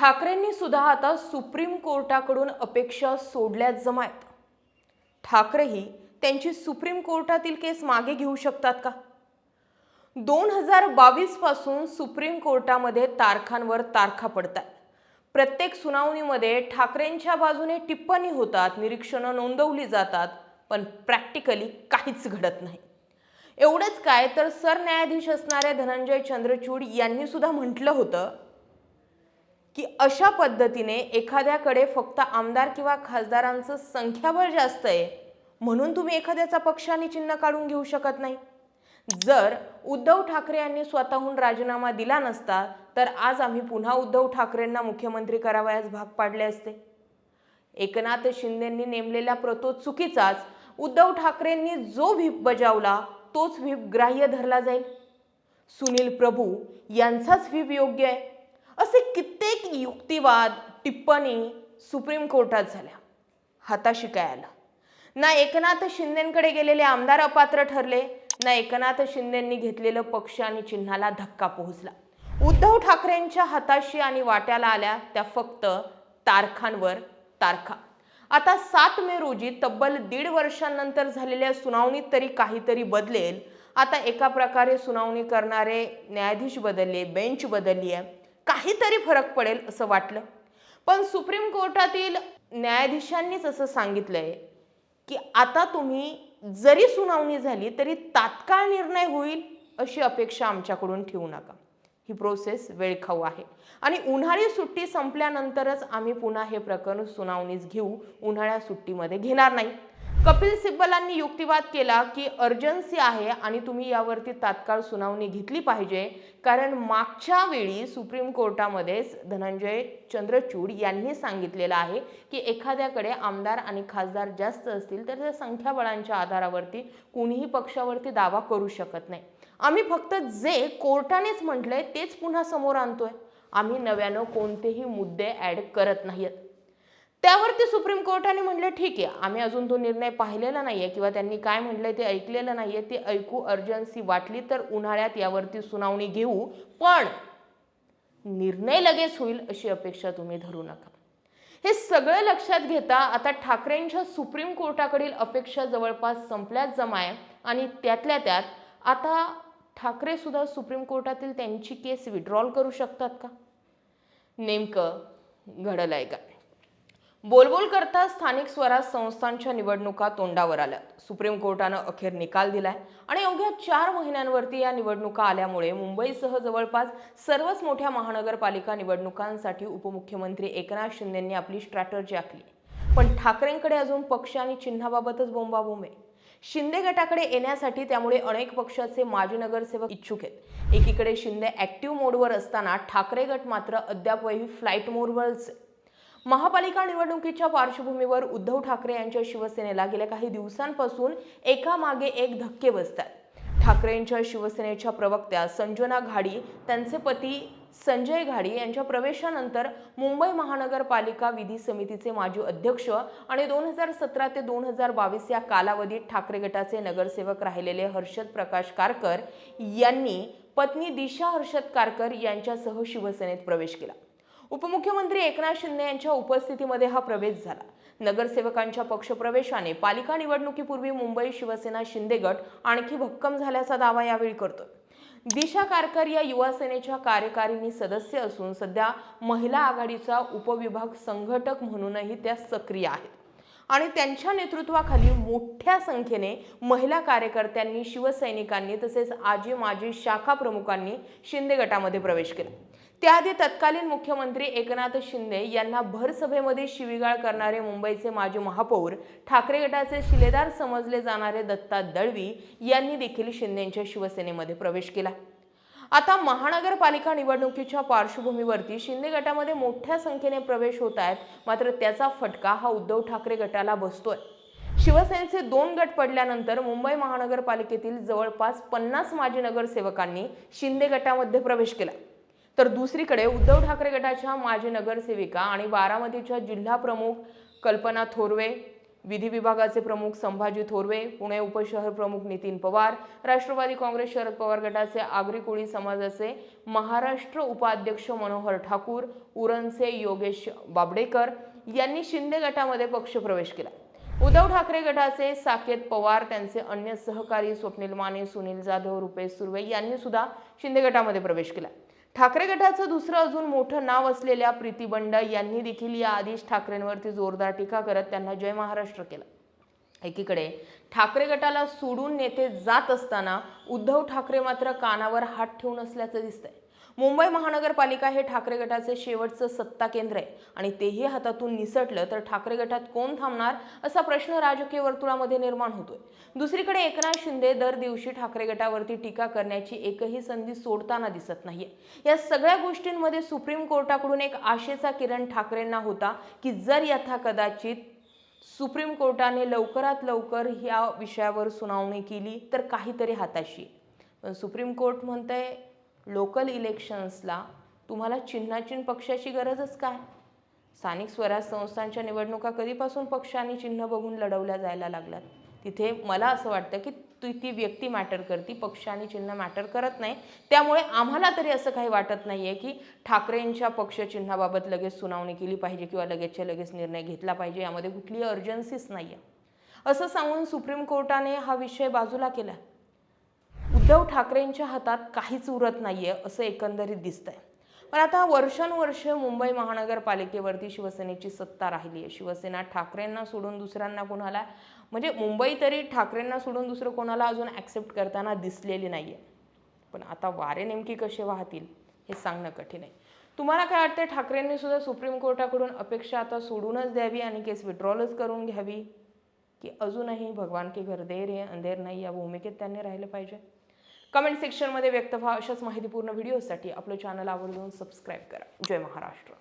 ठाकरेंनी सुद्धा आता सुप्रीम कोर्टाकडून अपेक्षा सोडल्या जमायत. ठाकरेही त्यांची सुप्रीम कोर्टातील केस मागे घेऊ शकतात का? दोन हजार बावीसपासून सुप्रीम कोर्टामध्ये तारखांवर तारखा पडतात प्रत्येक सुनावणीमध्ये ठाकरेंच्या बाजूने टिप्पणी होतात निरीक्षणं नोंदवली जातात पण प्रॅक्टिकली काहीच घडत नाही. एवढंच काय तर सरन्यायाधीश असणाऱ्या धनंजय चंद्रचूड यांनी सुद्धा म्हटलं होतं की अशा पद्धतीने एखाद्याकडे फक्त आमदार किंवा खासदारांचं संख्याबळ जास्त आहे म्हणून तुम्ही एखाद्याचा पक्ष आणि चिन्ह काढून घेऊ शकत नाही. जर उद्धव ठाकरे यांनी स्वतःहून राजीनामा दिला नसता तर आज आम्ही पुन्हा उद्धव ठाकरेंना मुख्यमंत्री करावयास भाग पाडले असते. एकनाथ शिंदेंनी नेमलेला प्रतो चुकीचाच उद्धव ठाकरेंनी जो व्हीप बजावला तोच व्हीप ग्राह्य धरला जाईल. सुनील प्रभू यांचाच व्हीप योग्य आहे. असे कित्येक युक्तिवाद टिप्पणी सुप्रीम कोर्टात झाल्या. हाताशी काय आलं? ना एकनाथ शिंदेकडे गेलेले आमदार अपात्र ठरले ना एकनाथ शिंदेंनी घेतलेलं पक्ष आणि चिन्हाला धक्का पोहोचला. उद्धव ठाकरेंच्या हाताशी आणि वाट्याला आल्या त्या फक्त तारखांवर तारखा. आता सात मे रोजी तब्बल दीड वर्षांनंतर झालेल्या सुनावणीत तरी काहीतरी बदलेल. आता एका प्रकारे सुनावणी करणारे न्यायाधीश बदलले बेंच बदलली आहे. काहीतरी फरक पडेल असं वाटलं. पण सुप्रीम कोर्टातील न्यायाधीशांनीच असं सांगितलंय की आता तुम्ही जरी सुनावणी झाली तरी तात्काळ निर्णय होईल अशी अपेक्षा आमच्याकडून ठेवू नका. ही प्रोसेस वेळखाऊ आहे. आणि उन्हाळी सुट्टी संपल्यानंतरच आम्ही पुन्हा हे प्रकरण सुनावणीस घेऊ. उन्हाळ्या सुट्टीमध्ये घेणार नाही. कपिल सिब्बलांनी युक्तिवाद केला की अर्जन्सी आहे आणि तुम्ही यावरती तात्काळ सुनावणी घेतली पाहिजे. कारण मागच्या वेळी सुप्रीम कोर्टामध्येच धनंजय चंद्रचूड यांनी सांगितलेलं आहे की एखाद्याकडे आमदार आणि खासदार जास्त असतील तर त्या संख्याबळांच्या आधारावरती कुणीही पक्षावरती दावा करू शकत नाही. आम्ही फक्त जे कोर्टानेच म्हटलंय तेच पुन्हा समोर आणतोय. आम्ही नव्यानं कोणतेही मुद्दे ॲड करत नाहीयेत. त्यावरती सुप्रीम कोर्टाने म्हटलं ठीक आहे आम्ही अजून तो निर्णय पाहिलेला नाही आहे किंवा त्यांनी काय म्हटलंय ते ऐकलेलं नाही आहे ते ऐकू अर्जन्सी वाटली तर उन्हाळ्यात यावरती सुनावणी घेऊ पण निर्णय लगेच होईल अशी अपेक्षा तुम्ही धरू नका. हे सगळं लक्षात घेता आता ठाकरेंच्या सुप्रीम कोर्टाकडील अपेक्षा जवळपास संपल्याच जमाय आणि त्यातल्या त्यात आता ठाकरे सुद्धा सुप्रीम कोर्टातील त्यांची केस विड्रॉल करू शकतात का? नेमकं घडलं आहे का बोलबोल करता स्थानिक स्वराज संस्थांच्या निवडणुका तोंडावर आल्या. सुप्रीम कोर्टानं अखेर निकाल दिलाय आणि अवघ्या चार महिन्यांवरती या निवडणुका आल्यामुळे मुंबईसह जवळपास सर्वच मोठ्या महानगरपालिका निवडणुकांसाठी उपमुख्यमंत्री एकनाथ शिंदेंनी आपली स्ट्रॅटर्जी आखली. पण ठाकरेंकडे अजून पक्ष आणि चिन्हाबाबतच बोंबाबोंब. आहे शिंदे गटाकडे येण्यासाठी त्यामुळे अनेक पक्षाचे माजी नगरसेवक इच्छुक आहेत. एकीकडे शिंदे ऍक्टिव्ह मोडवर असताना ठाकरे गट मात्र अद्यापही फ्लाईट मोडवरच आहे. महापालिका निवडणुकीच्या पार्श्वभूमीवर उद्धव ठाकरे यांच्या शिवसेनेला गेल्या काही दिवसांपासून एकामागे एक धक्के बसतात. ठाकरेंच्या शिवसेनेच्या प्रवक्त्या संजना घाडी त्यांचे पती संजय घाडी यांच्या प्रवेशानंतर मुंबई महानगरपालिका विधी समितीचे माजी अध्यक्ष आणि दोन हजार सतरा ते दोन हजार बावीस या कालावधीत ठाकरे गटाचे नगरसेवक राहिलेले हर्षद प्रकाश कारकर यांनी पत्नी दिशा हर्षद कारकर यांच्यासह शिवसेनेत प्रवेश केला. उपमुख्यमंत्री एकनाथ शिंदे यांच्या उपस्थितीमध्ये हा प्रवेश झाला. नगरसेवकांच्या पक्षप्रवेशाने पालिका निवडणुकीपूर्वी मुंबई शिवसेना शिंदे गट आणखी भक्कम झाल्याचा दावा यावेळी करतोय. दिशा कारकर या युवा सेनेच्या कार्यकारिणी सदस्य असून सध्या महिला आघाडीचा उपविभाग संघटक म्हणूनही त्या सक्रिय आहेत. आणि त्यांच्या नेतृत्वाखाली मोठ्या संख्येने महिला कार्यकर्त्यांनी शिवसैनिकांनी तसेच आजी माजी शाखा प्रमुखांनी शिंदे गटामध्ये प्रवेश केला. त्याआधी तत्कालीन मुख्यमंत्री एकनाथ शिंदे यांना भर सभेमध्ये शिवीगाळ करणारे मुंबईचे माजी महापौर ठाकरे गटाचे शिलेदार समजले जाणारे दत्ता दळवी यांनी देखील शिंदेच्या शिवसेनेमध्ये प्रवेश केला. आता महानगरपालिका निवडणुकीच्या पार्श्वभूमीवरती शिंदे गटामध्ये मोठ्या संख्येने प्रवेश होत आहेत. मात्र त्याचा फटका हा उद्धव ठाकरे गटाला बसतोय. शिवसेनेचे दोन गट पडल्यानंतर मुंबई महानगरपालिकेतील जवळपास पन्नास माजी नगरसेवकांनी शिंदे गटामध्ये प्रवेश केला. तर दुसरीकडे उद्धव ठाकरे गटाच्या माजी नगरसेविका आणि बारामतीच्या जिल्हा प्रमुख कल्पना थोरवे विधी विभागाचे प्रमुख संभाजी थोरवे पुणे उपशहर प्रमुख नितीन पवार राष्ट्रवादी काँग्रेस शरद पवार गटाचे आगरी कोळी समाजाचे महाराष्ट्र उपाध्यक्ष मनोहर ठाकूर उरणचे योगेश बाबडेकर यांनी शिंदे गटामध्ये पक्षप्रवेश केला. उद्धव ठाकरे गटाचे साकेत पवार त्यांचे अन्य सहकारी स्वप्नील माने सुनील जाधव रुपेश सुर्वे यांनी सुद्धा शिंदे गटामध्ये प्रवेश केला. ठाकरे गटाचं दुसरं अजून मोठं नाव असलेल्या प्रीती बंड यांनी देखील या आधीच ठाकरेंवरती जोरदार टीका करत त्यांना जय महाराष्ट्र केला. एकीकडे ठाकरे गटाला सोडून नेते जात असताना उद्धव ठाकरे मात्र कानावर हात ठेवून असल्याचं दिसतंय. मुंबई महानगरपालिका हे ठाकरे गटाचे शेवटचं सत्ता केंद्र आहे. आणि तेही हातातून निसटलं तर ठाकरे गटात कोण थांबणार असा प्रश्न राजकीय वर्तुळामध्ये निर्माण होतोय. दुसरीकडे एकनाथ शिंदे दर दिवशी ठाकरे गटावरती टीका करण्याची एकही संधी सोडताना दिसत नाहीये. या सगळ्या गोष्टींमध्ये सुप्रीम कोर्टाकडून एक आशेचा किरण ठाकरेंना होता की जर यथा कदाचित सुप्रीम कोर्टाने लवकरात लवकर ह्या विषयावर सुनावणी केली तर काहीतरी हाताशी पण सुप्रीम कोर्ट म्हणतंय लोकल इलेक्शन्सला तुम्हाला चिन्हाचिन्ह पक्षाची गरजच काय? स्थानिक स्वराज संस्थांच्या निवडणुका कधीपासून पक्ष आणि चिन्ह बघून लढवल्या जायला लागल्यात? तिथे मला असं वाटतं की ती ती व्यक्ती मॅटर करती पक्ष आणि चिन्ह मॅटर करत नाही. त्यामुळे आम्हाला तरी असं काही वाटत नाही आहे की ठाकरेंच्या पक्षचिन्हाबाबत लगेच सुनावणी केली पाहिजे किंवा लगेचच्या लगेच निर्णय घेतला पाहिजे यामध्ये कुठली अर्जन्सीच नाही आहे असं सांगून सुप्रीम कोर्टाने हा विषय बाजूला केला उद्धव ठाकरेंच्या हातात काहीच उरत नाही आहे असं एकंदरीत दिसतंय. पण आता वर्षानुवर्ष मुंबई महानगरपालिकेवरती शिवसेनेची सत्ता राहिली आहे शिवसेना ठाकरेंना सोडून दुसऱ्यांना कोणाला? म्हणजे मुंबई तरी ठाकरेंना सोडून दुसरं कोणाला अजून ॲक्सेप्ट करताना दिसलेली नाही आहे पण आता वारे नेमकी कसे वाहतील हे सांगणं कठीण आहे. तुम्हाला काय वाटतं ठाकरेंनी सुद्धा सुप्रीम कोर्टाकडून अपेक्षा आता सोडूनच द्यावी आणि केस विड्रॉलच करून घ्यावी? की अजूनही भगवान के घर देर हे अंधेर नाही या भूमिकेत त्यांनी राहिलं पाहिजे? कमेंट सेक्शनमध्ये व्यक्त व्हा अशाच माहितीपूर्ण व्हिडिओसाठी आपलं चॅनल आवडून सबस्क्राईब करा. जय महाराष्ट्र.